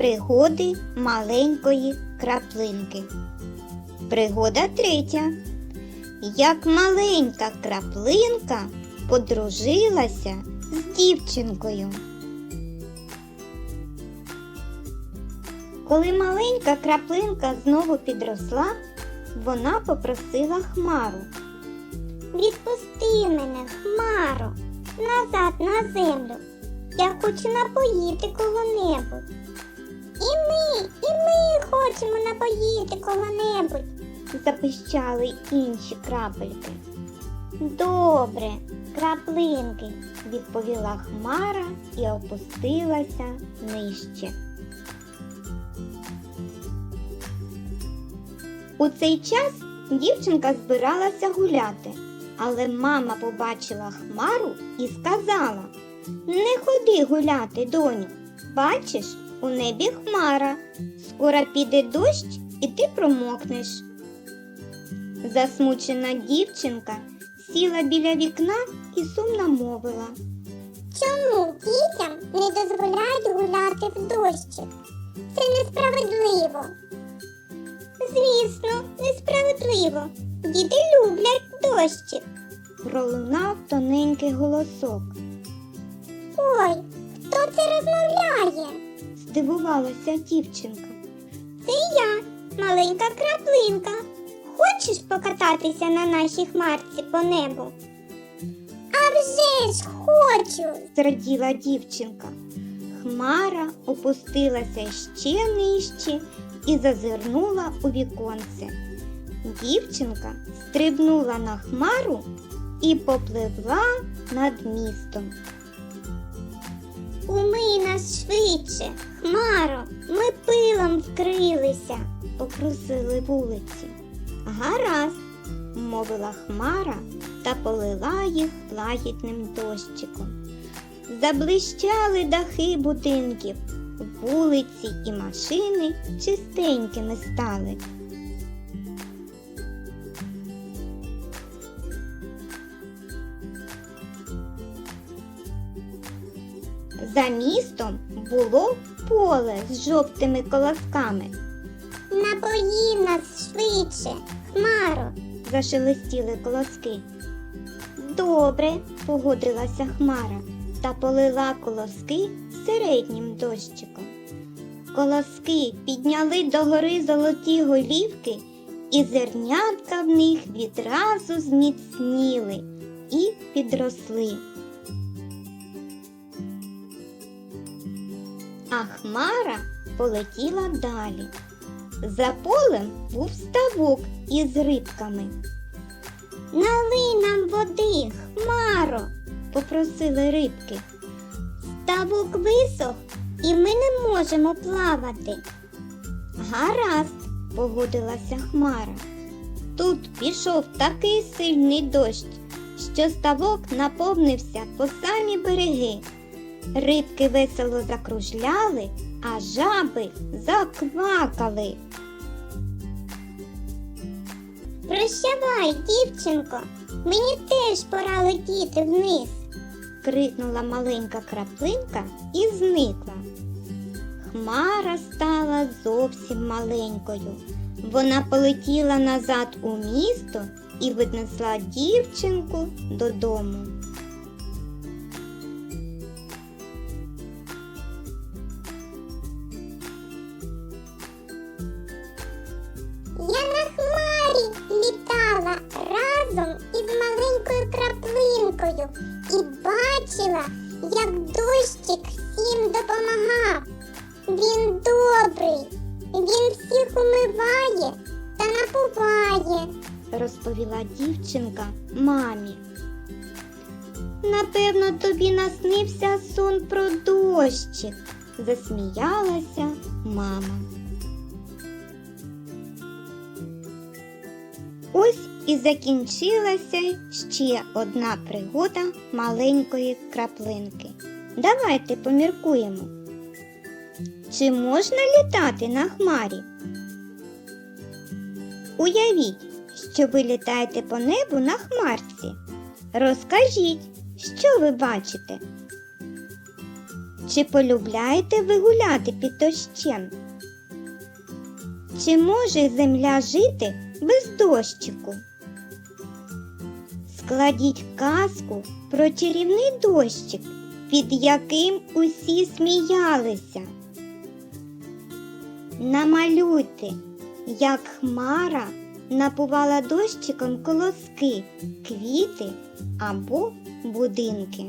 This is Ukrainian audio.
Пригоди маленької краплинки. Пригода третя. Як маленька краплинка подружилася з дівчинкою. Коли маленька краплинка знову підросла, вона попросила хмару. Відпусти мене, Хмаро, назад на землю. Я хочу напоїти кого-небудь. І ми, і ми хочемо напоїти кого-небудь. запищали інші крапельки. Добре, краплинки. відповіла хмара і опустилася нижче. У цей час дівчинка збиралася гуляти, але мама побачила хмару і сказала: Не ходи гуляти, доню. Бачиш, у небі хмара. Скоро піде дощ і ти промокнеш. Засмучена дівчинка сіла біля вікна і сумно мовила. Чому дітям не дозволяють гуляти в дощі? Це несправедливо. Звісно, несправедливо. Діти люблять дощик. Пролунав тоненький голосок. Ой, хто це розмовляє? Здивувалася дівчинка. Це я, маленька краплинка. Хочеш покататися на нашій хмарці по небу? А вже ж хочу. Зраділа дівчинка. Хмара опустилася ще нижче і зазирнула у віконце. Дівчинка стрибнула на хмару і попливла над містом. Умий нас швидше, Хмаро, ми пилом вкрилися. Попросили вулиці. Гаразд, мовила хмара та полила їх лагідним дощиком. Заблищали дахи будинків, вулиці і машини чистенькими стали. За містом було поле з жовтими колосками. Напої нас швидше, Хмаро. зашелестіли колоски. Добре, погодилася хмара та полила колоски середнім дощиком. Колоски підняли догори золоті голівки, і зернятка в них відразу зміцніли і підросли. А хмара полетіла далі. За полем був ставок із рибками. Налий нам води, Хмаро. Попросили рибки. Ставок висох, і ми не можемо плавати. Гаразд, погодилася хмара. Тут пішов такий сильний дощ, що ставок наповнився по самі береги. Рибки весело закружляли, а жаби заквакали. Прощавай, дівчинко, мені теж пора летіти вниз. крикнула маленька краплинка і зникла. Хмара стала зовсім маленькою. Вона полетіла назад у місто і віднесла дівчинку додому. Краплинкою і бачила, як дощик всім допомагав. Він добрий, він всіх умиває та напуває. розповіла дівчинка мамі. Напевно, тобі наснився сон про дощик, засміялася мама. Ось і закінчилася ще одна пригода маленької краплинки. Давайте поміркуємо. Чи можна літати на хмарі? Уявіть, що ви літаєте по небу на хмарці. Розкажіть, що ви бачите? Чи полюбляєте ви гуляти під дощем? Чи може земля жити без дощику? Складіть казку про чарівний дощик, під яким усі сміялися. Намалюйте, як хмара напувала дощиком колоски, квіти або будинки.